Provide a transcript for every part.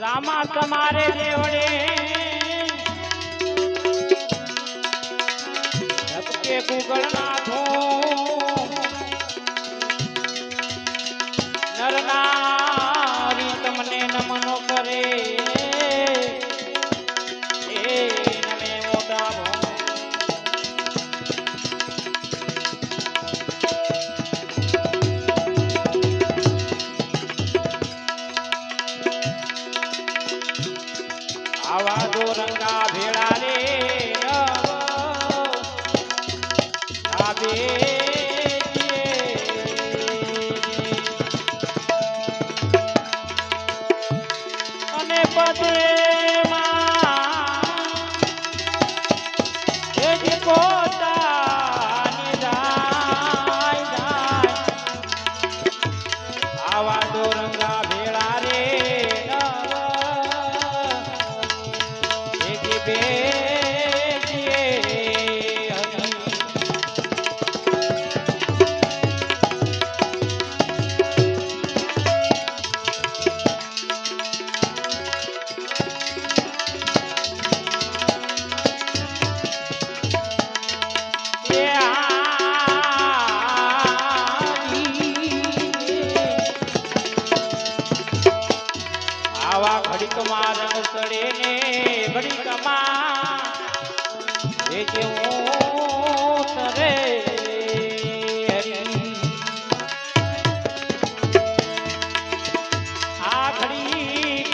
રામા તમારે દેવડે. ઝબકે કુગળના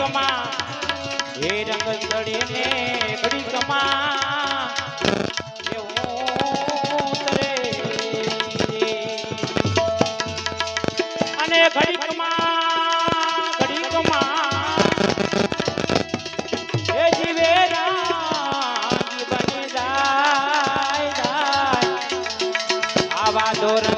સમા હે રંગ ચડીને બડી સમા અને ઘડીકમાં ઘડીકમાં જીવે આવા દોરા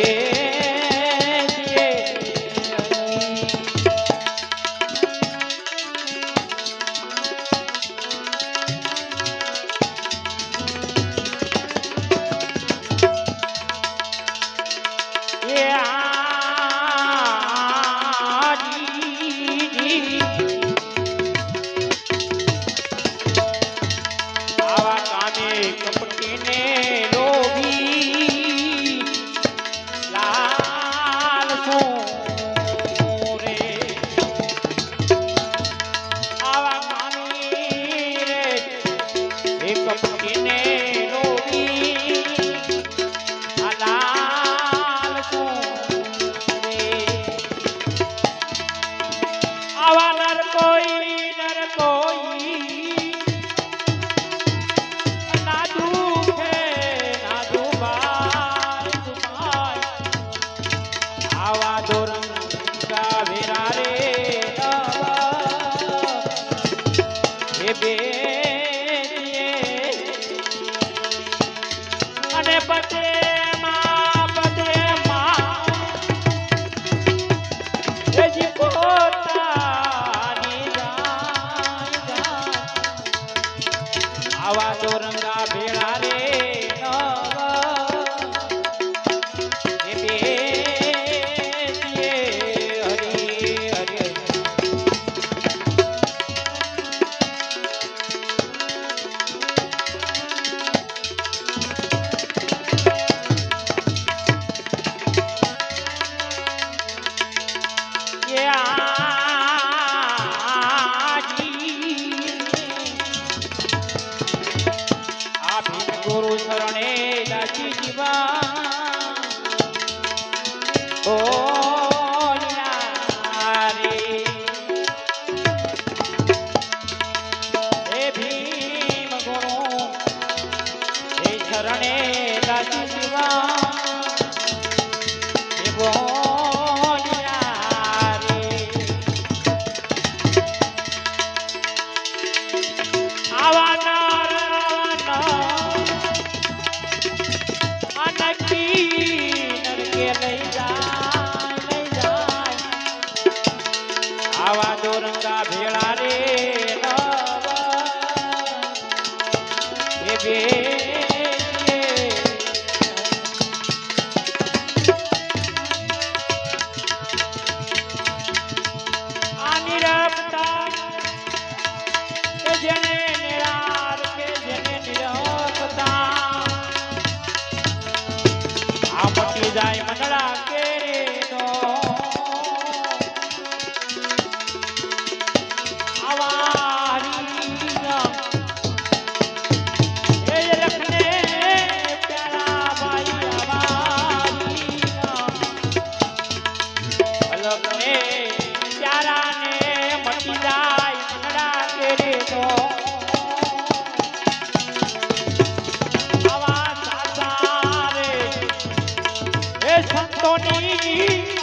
Yeah. દોરંગા વેરા રે હે બે અને પતે માં પતે માં એ જી આવા ભેળા રે એ